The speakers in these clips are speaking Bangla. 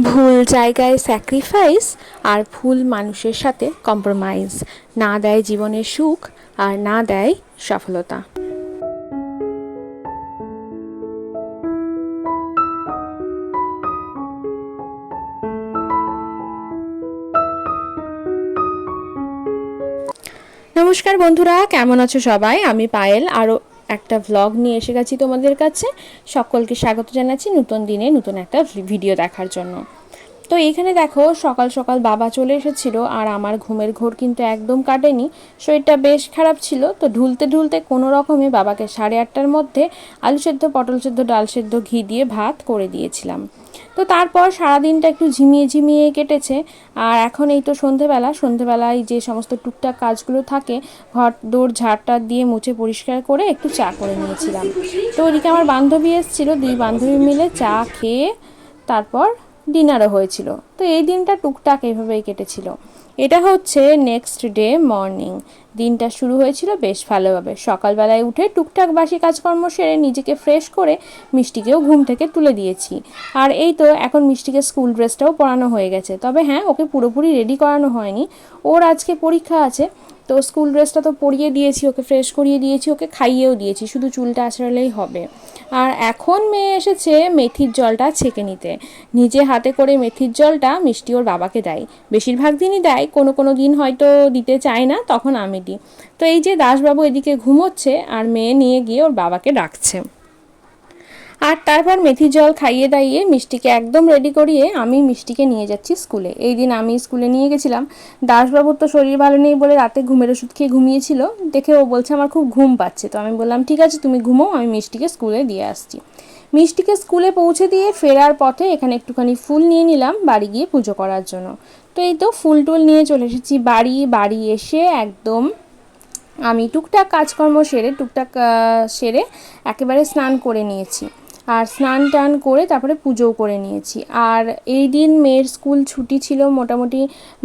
ভুল জায়গায় স্যাক্রিফাইস আর ভুল মানুষের সাথে কম্প্রোমাইজ না দেয় জীবনের সুখ আর না দেয় সফলতা। নমস্কার বন্ধুরা, কেমন আছো সবাই? আমি পায়েল। আরও একটা ভ্লগ নিয়ে এসে গেছি তোমাদের কাছে। সকলকে স্বাগত জানাচ্ছি নতুন দিনে নতুন একটা ভিডিও দেখার জন্য। তো এইখানে দেখো, সকাল সকাল বাবা চলে এসেছিল আর আমার ঘুমের ঘোর কিন্তু একদম কাটেনি। শরীরটা বেশ খারাপ ছিল। তো ঢুলতে ঢুলতে কোনো রকমে বাবাকে সাড়ে আটটার মধ্যে আলু সেদ্ধ, পটল সেদ্ধ, ডাল সেদ্ধ, ঘি দিয়ে ভাত করে দিয়েছিলাম। তো তারপর সারাদিনটা একটু ঝিমিয়ে ঝিমিয়ে কেটেছে। আর এখন এই তো সন্ধেবেলা। সন্ধেবেলায় যে সমস্ত টুকটাক কাজগুলো থাকে, ঘর দৌড় ঝাড়টা দিয়ে মুছে পরিষ্কার করে একটু চা করে নিয়েছিলাম। তো ওদিকে আমার বান্ধবী এসেছিল। দুই বান্ধবী মিলে চা খেয়ে তারপর ডিনারও হয়েছিল। তো এই দিনটা টুকটাক এভাবেই কেটেছিল। এটা হচ্ছে নেক্সট ডে মর্নিং। দিনটা শুরু হয়েছিল বেশ ভালোভাবে। সকালবেলায় উঠে টুকটাক বাসি কাজকর্ম সেরে নিজেকে ফ্রেশ করে মিষ্টিকেও ঘুম থেকে তুলে দিয়েছি। আর এই তো এখন মিষ্টিকে স্কুল ড্রেসটাও পরানো হয়ে গেছে। তবে হ্যাঁ ওকে পুরোপুরি রেডি করানো হয়নি। ওর আজকে পরীক্ষা আছে। তো স্কুল ড্রেসটা তো পরিয়ে দিয়েছি, ওকে ফ্রেশ করিয়ে দিয়েছি, ওকে খাইয়েও দিয়েছি, শুধু চুলটা আছড়ালেই হবে। আর এখন মেয়ে এসেছে মেথির জলটা ছেঁকে নিতে। নিজে হাতে করে মেথির জলটা মিষ্টি ওর বাবাকে দেয়। বেশিরভাগ দিনই দেয়, কোনো কোনো দিন হয়তো দিতে চায় না, তখন আমি দিই। তো এই যে দাসবাবু এদিকে ঘুমোচ্ছে, আর মেয়ে নিয়ে গিয়ে ওর বাবাকে ডাকছে। আর তারপর মেথি জল খাইয়ে দাইয়ে মিষ্টিকে একদম রেডি করিয়ে আমি মিষ্টিকে নিয়ে যাচ্ছি স্কুলে। এই দিন আমি স্কুলে নিয়ে গেছিলাম। দাসবাবুর তো শরীর ভালো নেই বলে রাতে ঘুমের ওষুধ খেয়ে ঘুমিয়েছিল। দেখে ও বলছে, আমার খুব ঘুম পাচ্ছে। তো আমি বললাম, ঠিক আছে, তুমি ঘুমো, আমি মিষ্টিকে স্কুলে দিয়ে আসছি। মিষ্টিকে স্কুলে পৌঁছে দিয়ে ফেরার পথে এখানে একটুখানি ফুল নিয়ে নিলাম বাড়ি গিয়ে পুজো করার জন্য। তো এই তো ফুল টুল নিয়ে চলে এসেছি বাড়ি। বাড়ি এসে একদম আমি টুকটাক কাজকর্ম সেরে, টুকটাক সেরে একেবারে স্নান করে নিয়েছি। আর স্নান টান করে তারপরে পুজোও করে নিয়েছি। আর এই দিন মেয়ের স্কুল ছুটি ছিল মোটামুটি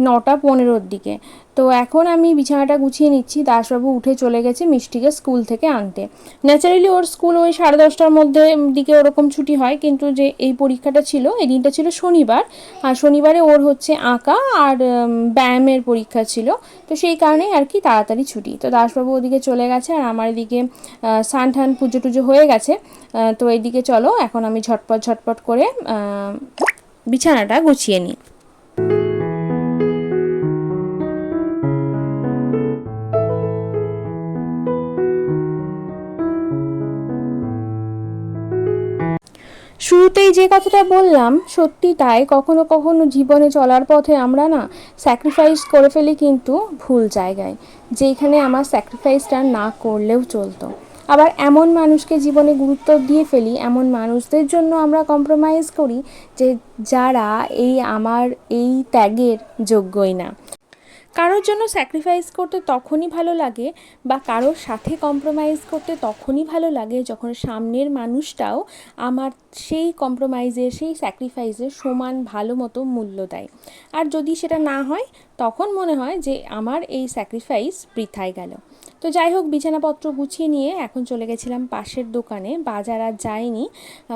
নটা পনেরোর দিকে। তো এখন আমি বিছানাটা গুছিয়ে নিচ্ছি। দাসবাবু উঠে চলে গেছে মিষ্টিকে স্কুল থেকে আনতে। ন্যাচারালি ওর স্কুল ওই সাড়ে দশটার মধ্যে দিকে ওরকম ছুটি হয়, কিন্তু যে এই পরীক্ষাটা ছিল, এই দিনটা ছিল শনিবার। আর শনিবারে ওর হচ্ছে আঁকা আর ব্যায়ামের পরীক্ষা ছিল। তো সেই কারণেই আর কি তাড়াতাড়ি ছুটি। তো দাসবাবু ওদিকে চলে গেছে আর আমার এদিকে সান ঠান পুজো টুজো হয়ে গেছে। তো এইদিকে চলো, এখন আমি ঝটপট ঝটপট করে বিছানাটা গুছিয়ে নিই। শুরুতেই যে কথাটা বললাম, সত্যি তাই কখনো কখনো জীবনে চলার পথে আমরা না স্যাক্রিফাইস করে ফেলি কিন্তু ভুল জায়গায়, যেখানে আমার স্যাক্রিফাইসটা না করলেও চলতো। আবার এমন মানুষকে জীবনে গুরুত্ব দিয়ে ফেলি, এমন মানুষদের জন্য আমরা কম্প্রোমাইজ করি যে যারা এই আমার, এই ত্যাগের যোগ্যই না। কারোর জন্য স্যাক্রিফাইস করতে তখনই ভালো লাগে বা কারোর সাথে কম্প্রোমাইজ করতে তখনই ভালো লাগে যখন সামনের মানুষটাও আমার সেই কম্প্রোমাইজের সেই স্যাক্রিফাইসের সমান ভালো মতো মূল্য দেয়। আর যদি সেটা না হয়, তখন মনে হয় যে আমার এই স্যাক্রিফাইস বৃথায় গেল। তো যাই হোক, বিছানাপত্র গুছিয়ে নিয়ে এখন চলে গেছিলাম পাশের দোকানে। বাজার আর যাইনি।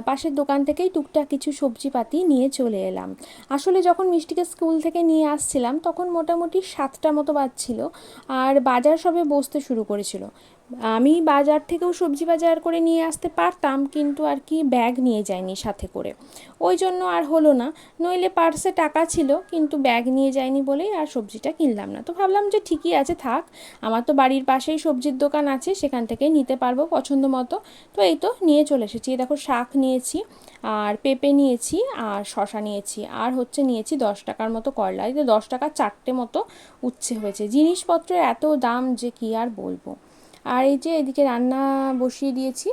পাশের দোকান থেকেই টুকটাক কিছু সবজিপাতি নিয়ে চলে এলাম। আসলে যখন মিষ্টিকে স্কুল থেকে নিয়ে আসছিলাম, তখন মোটামুটি সাতটা মতো বাজছিল। আর বাজার সবে বসতে শুরু করেছিল। আমি বাজার থেকেও সবজি বাজার করে নিয়ে আসতে পারতাম, কিন্তু আর কি ব্যাগ নিয়ে যায়নি সাথে করে। ওই জন্য আর হলো না। নইলে পার্সে টাকা ছিল, কিন্তু ব্যাগ নিয়ে যায়নি বলেই আর সবজিটা কিনলাম না। তো ভাবলাম যে ঠিকই আছে, থাক। আমার তো বাড়ির পাশেই সবজির দোকান আছে, সেখান থেকেই নিতে পারব পছন্দ মতো। তো এই তো নিয়ে চলে এসেছি। দেখো শাক নিয়েছি, আর পেঁপে নিয়েছি, আর শশা নিয়েছি, আর হচ্ছে নিয়েছি দশ টাকার মতো করলা। এই দশ টাকা চারটে মতো উচ্ছে হয়েছে। জিনিসপত্রের এত দাম যে কি আর বলব? আর এই যে এদিকে রান্না বসিয়ে দিয়েছি,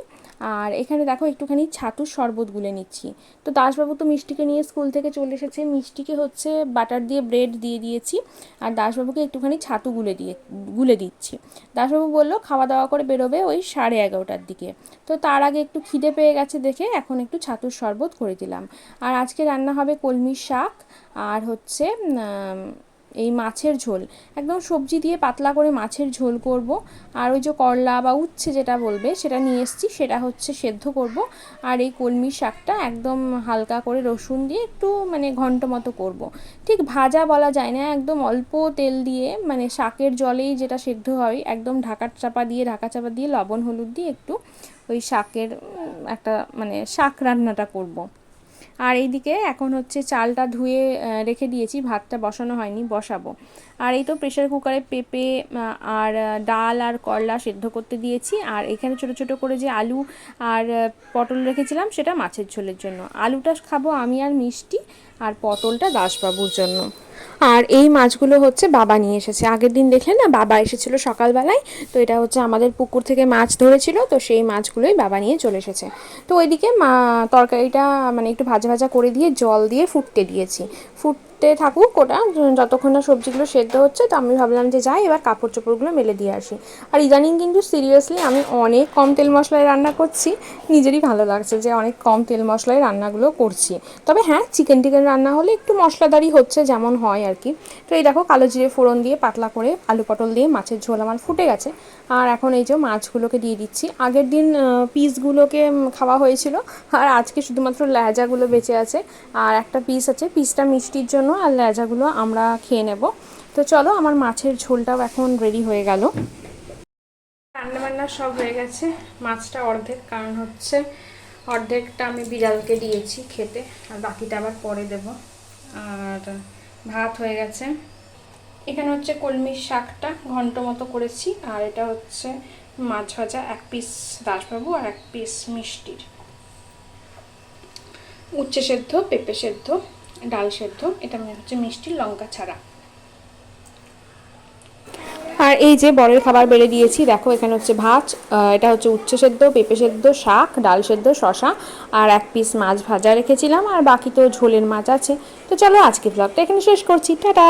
আর এখানে দেখো একটুখানি ছাতুর শরবত গুলে নিচ্ছি। তো দাসবাবু তো মিষ্টিকে নিয়ে স্কুল থেকে চলে এসেছে, মিষ্টিকে হচ্ছে বাটার দিয়ে ব্রেড দিয়ে দিয়েছি, আর দাসবাবুকে একটুখানি ছাতু গুলে দিয়ে, গুলে দিচ্ছি। দাসবাবু বলল, খাওয়া দাওয়া করে বেরোবে ওই সাড়ে এগারোটার দিকে। তো তার আগে একটু খিদে পেয়ে গেছে দেখে এখন একটু ছাতুর শরবত করে দিলাম। আর আজকে রান্না হবে কলমির শাক, আর হচ্ছে এই মাছের ঝোল একদম সবজি দিয়ে পাতলা করে মাছের ঝোল করব আর ওই যে করলা বা উচ্ছে যেটা বলবে, সেটা নিয়ে এসেছি সেটা হচ্ছে সেদ্ধ করব আর এই কলমি শাকটা একদম হালকা করে রসুন দিয়ে একটু মানে ঘন্ট মতো করব। ঠিক ভাজা বলা যায় না, একদম অল্প তেল দিয়ে মানে শাকের জলেই যেটা সেদ্ধ হয়, একদম ঢাকা চাপা দিয়ে, ঢাকা চাপা দিয়ে লবণ, হলুদ দিয়ে একটু ওই শাকের একটা মানে শাক রান্নাটা করব। আর এইদিকে এখন হচ্ছে চালটা ধুয়ে রেখে দিয়েছি, ভাতটা বসানো হয়নি, বসাবো। আর এই তো প্রেশার কুকারে পেঁপে আর ডাল আর করলা সেদ্ধ করতে দিয়েছি। আর এখানে ছোট ছোট করে যে আলু আর পটল রেখেছিলাম, সেটা মাছের ঝোলের জন্য। আলুটা খাব আমি আর মিষ্টি, আর পটলটা দাসবাবুর জন্য। আর এই মাছগুলো হচ্ছে বাবা নিয়ে এসেছে। আগের দিন দেখলেন না বাবা এসেছিল সকালবেলায়, তো এটা হচ্ছে আমাদের পুকুর থেকে মাছ ধরেছিল, তো সেই মাছগুলোই বাবা নিয়ে চলে এসেছে। তো ওইদিকে মা, তরকারিটা মানে একটু ভাজা ভাজা করে দিয়ে জল দিয়ে ফুটতে দিয়েছি। ফুটতে থাকুক ওটা যতক্ষণ না সবজিগুলো সেদ্ধ হচ্ছে, তো আমি ভাবলাম যে যাই, এবার কাপড় চোপড়গুলো মেলে দিয়ে আসি। আর ইদানিং কিন্তু সিরিয়াসলি আমি অনেক কম তেল মশলায় রান্না করছি, নিজেরই ভালো লাগছে যে অনেক কম তেল মশলায় রান্নাগুলো করছি। তবে হ্যাঁ চিকেন টিকেন রান্না হলে একটু মশলাদারি হচ্ছে যেমন হয় আর কি। তো এই দেখো, কালো জিরে ফোড়ন দিয়ে পাতলা করে আলু পটল দিয়ে মাছের ঝোল আমার ফুটে গেছে। আর এখন এই যে মাছগুলোকে দিয়ে দিচ্ছি। আগের দিন পিসগুলোকে খাওয়া হয়েছিল। আর আজকে শুধুমাত্র লেজাগুলো বেঁচে আছে। আর একটা পিস আছে, পিসটা মিষ্টির জন্য আর লেজাগুলো আমরা খেয়ে নেব। তো চলো আমার মাছের ঝোলটাও এখন রেডি হয়ে গেল। রান্নাবান্না সব হয়ে গেছে। মাছটা অর্ধেক, কারণ হচ্ছে অর্ধেকটা আমি বিড়ালকে দিয়েছি খেতে, আর বাকিটা আবার পরে দেব। আর ভাত হয়ে গেছে। এখানে হচ্ছে কলমির শাকটা ঘন্ট মতো করেছি, আর এটা হচ্ছে মাছ ভাজা এক পিস দাসবাবু আর এক পিস মিষ্টির। উচ্ছে সেদ্ধ, পেঁপে সেদ্ধ ডাল সেদ্ধ, এটা হচ্ছে মিষ্টি লঙ্কা ছাড়া। আর এই যে বরের খাবার বেড়ে দিয়েছি, দেখো এখানে হচ্ছে ভাত এটা হচ্ছে উচ্ছে সেদ্ধ, পেঁপে সেদ্ধ, শাক, ডাল সেদ্ধ শশা আর এক পিস মাছ ভাজা রেখেছিলাম, আর বাকি তো ঝোলের মাছ আছে। তো চলো আজকে ব্লগটা এখানে শেষ করছি, টাটা!